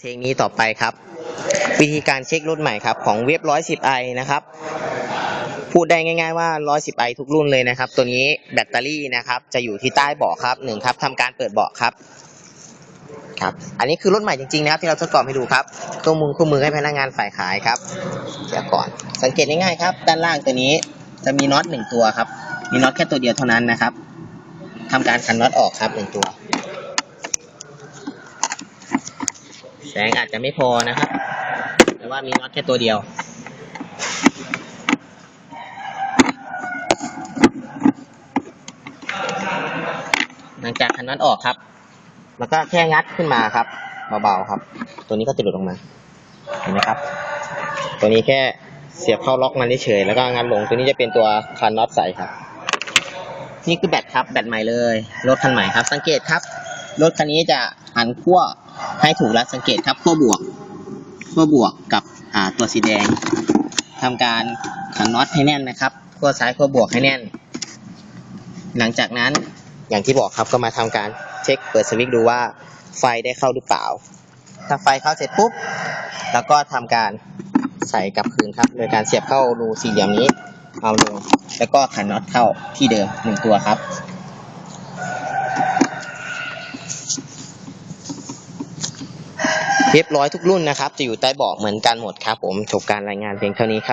เทคนี้ต่อไปครับ วิธีการเช็ครุ่นใหม่ครับของเว็บร้อยสิบไอนะครับ พูดได้ง่าย ๆว่าร้อยสิบไอทุกรุ่นเลยนะครับ ตัวนี้แบตเตอรี่นะครับจะอยู่ที่ใต้เบาะครับหนึ่งครับทำการเปิดเบาะครับครับ อันนี้คือรุ่นใหม่จริงๆนะครับที่เราทดสอบให้ดูครับเครื่องมือคู่มือให้พนักงานฝ่ายขายครับเดี๋ยวก่อนสังเกตง่ายๆครับ ด้านล่างตัวนี้จะมีน็อตหนึ่งตัวครับ มีน็อตแค่ตัวเดียวเท่านั้นนะครับทำการขันน็อตออกครับหนึ่งตัว แสงอาจจะไม่พอนะครับ แต่ว่ามีน็อตแค่ตัวเดียว หลังจากคันน็อตออกครับ แล้วก็แค่งัดขึ้นมาครับ เบาๆครับ ตัวนี้ก็จะหลุดออกมา เห็นไหมครับ ตัวนี้แค่เสียบเข้าล็อกมันเฉยแล้วก็งัดลง ตัวนี้จะเป็นตัวคันน็อตใสครับ นี่คือแบตครับ แบตใหม่เลย รถคันใหม่ครับ สังเกตครับ รถคันนี้จะหันขั้วให้ถูกแล้วสังเกตครับขั้วบวกขั้วบวกกับตัวสีแดงทำการขันน็อตให้แน่นนะครับขั้วซ้ายขั้วบวกให้แน่น หลังจากนั้นอย่างที่บอกครับก็มาทำการเช็คเปิดสวิตช์ดูว่าไฟได้เข้าหรือเปล่า ถ้าไฟเข้าเสร็จปุ๊บแล้วก็ทำการใส่กลับคืนครับ โดยการเสียบเข้ารูสี่เหลี่ยมนี้เอาลงแล้วก็ขันน็อตเข้าที่เดิมหนึ่งตัวครับ เรียบร้อยทุกรุ่นนะครับ จะอยู่ใต้เบาะเหมือนกันหมดครับผมจบการรายงานเพียงเท่านี้ครับ